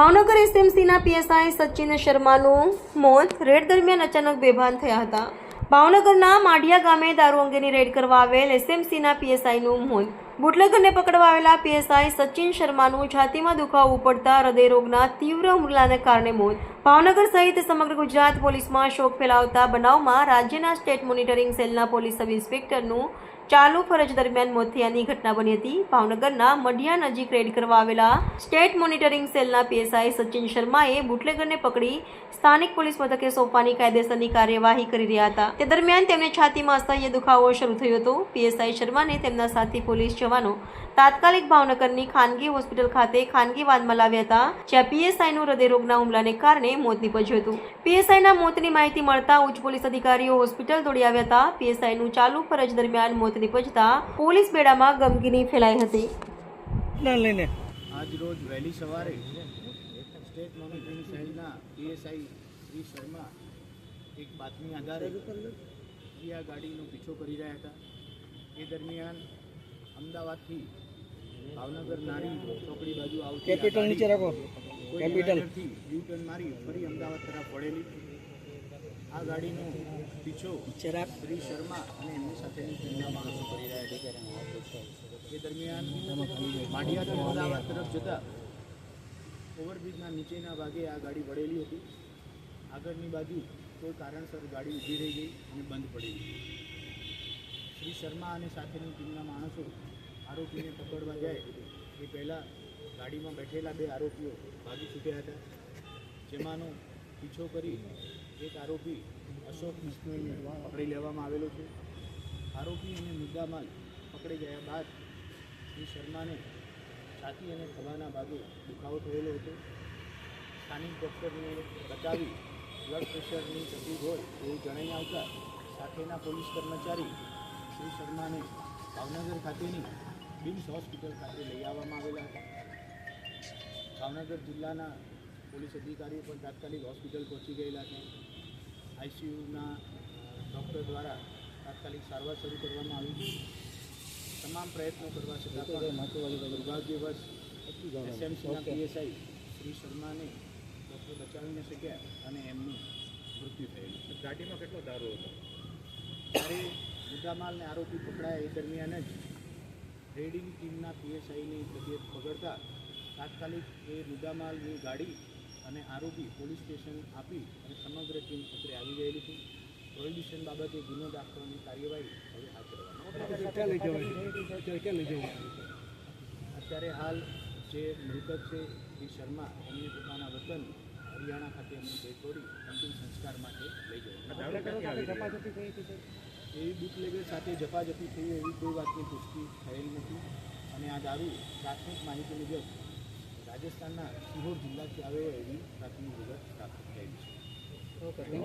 ભાવનગર એસએમસીના પીએસઆઈ સચિન શર્માનું મોત. રેડ દરમિયાન અચાનક બેભાન થયા હતા. ભાવનગરના માઢિયા ગામે દારૂ અંગેની રેડ કરવા આવેલ એસએમસીના પીએસઆઈનું મોત. બુટલેગરને પકડવા આવેલા પીએસઆઈ સચિન શર્માનું છાતીમાં દુખાવો ઉપડતા હૃદયરોગના તીવ્ર હુમલાને કારણે મોત. ભાવનગર સહિત સમગ્ર ગુજરાત પોલીસમાં શોક ફેલાવતા બનાવમાં રાજ્યના સ્ટેટ મોનિટરિંગ સેલના પોલીસ સબ ઇન્સ્પેક્ટરનું ચાલુ ફરજ દરમિયાન મોત થયાની ઘટના બની હતી. ભાવનગરના મઢિયા નજીક રેડ કરવા આવેલા સ્ટેટ મોનિટરિંગ સેલના પીએસઆઈ સચિન શર્માએ બુટલેગરને પકડી સ્થાનિક પોલીસ મથકે સોંપવાની કાયદેસરની કાર્યવાહી કરી રહ્યા હતા. તે દરમિયાન તેમને છાતીમાં અસહ્ય દુખાવો શરૂ થયો હતો. પીએસઆઈ શર્માને તેમના સાથી પોલીસ જવાનો તાત્કાલિક ભાવનગરની ખાનગી હોસ્પિટલ ખાતે ખાનગી વાનમાં લાવ્યા હતા, જ્યાં પીએસઆઈનું હૃદયરોગના હુમલાને કારણે મોત નીપજ્યું હતું. પીએસઆઈના મોતની માહિતી મળતા ઉચ્ચ પોલીસ અધિકારીઓ હોસ્પિટલ દોડી આવ્યા હતા. પીએસઆઈનું ચાલુ ફરજ દરમિયાન મોત નીપજતા પોલીસ બેડામાં ગમગીની ફેલાઈ હતી. ના લઈને આજ રોજ વહેલી સવારે સ્ટેટ મોનિટરિંગ સેલના પીએસઆઈ શ્રી શર્મા એક બાતમી આધારે એ આ ગાડીનો પીછો કરી રહ્યા હતા. એ દરમિયાન અમદાવાદથી ભાવનગર નારી ચોકડી બાજુ આવતી આ કેપિટલ નીચે ગાડી રાખો. કોઈ કેપિટલ ડિવાઈડરથી યુ ટર્ન મારી ફરી અમદાવાદ તરફ વળેલી. આ ગાડીનો પીછો ચિરાગ શ્રી શર્મા અને એમની સાથેની ટીમના માણસો કરી રહ્યા હતા એ દરમિયાન માઢિયાથી અમદાવાદ તરફ જતા ઓવરબ્રિજના નીચેના ભાગે આ ગાડી વળેલી હતી. આગળની બાજુ કોઈ કારણસર ગાડી ઊભી રહી ગઈ અને બંધ પડી ગઈ. શ્રી શર્મા અને સાથેની ટીમના માણસો આરોપીને પકડવા જાય એ પહેલાં ગાડીમાં બેઠેલા બે આરોપીઓ ભાગી છૂટ્યા હતા. જેમાંનો પીછો કરી એક આરોપી અશોક બિસ્નોઈને પકડી લેવામાં આવેલો છે. આરોપી અને મુદ્દામાલ પકડી ગયા બાદ શ્રી શર્માને છાતી અને ખભાના ભાગે દુખાવો થયેલો હતો. સ્થાનિક ડૉક્ટરને બતાવી બ્લડ પ્રેશરની તકલીફ હોય એવું જણાઈ આવતા સાથેના પોલીસ કર્મચારી શ્રી શર્માને ભાવનગર ખાતેની બિમ્સ હોસ્પિટલ ખાતે લઈ આવવામાં આવેલા હતા. ભાવનગર જિલ્લાના પોલીસ અધિકારીઓ પણ તાત્કાલિક હોસ્પિટલ પહોંચી ગયેલા છે. આઈસીયુના ડૉક્ટર દ્વારા તાત્કાલિક સારવાર શરૂ કરવામાં આવી તમામ પ્રયત્નો કરવા છતાં પણ દુર્ભાગ્યવશ એસએમસીના પીએસઆઈ શ્રી શર્માને ડૉક્ટર બચાવી ન શક્યા અને એમનું મૃત્યુ થયેલું. ગાડીમાં કેટલો દારૂ હતો? ત્યારે મુદ્દામાલને આરોપી પકડાયા. એ દરમિયાન જ રેડિંગ ટીમના પીએસઆઈની તબિયત બગડતા તાત્કાલિક એ મુદ્દામાલની ગાડી અને આરોપી પોલીસ સ્ટેશન આપી અને સમગ્ર ટીમ અત્રે આવી ગયેલી છે. પ્રોહિબિશન બાબતે ગુનો દાખવવાની કાર્યવાહી હવે હાથ ધરવામાં અત્યારે હાલ જે મૃતક છે એ શર્મા એમને પોતાના વતન હરિયાણા ખાતે એમની ભેટ તોડી અંતિમ સંસ્કાર માટે લઈ જવામાં એવી બુટલેગર સાથે જપાજપી થઈ એવી કોઈ વાતની પુષ્ટિ થયેલ નથી. અને આ દારૂ પ્રાથમિક માહિતી મુજબ રાજસ્થાનના સિહોર જિલ્લાથી આવે એવી પ્રાથમિક વિગત પ્રાપ્ત થયેલ છે.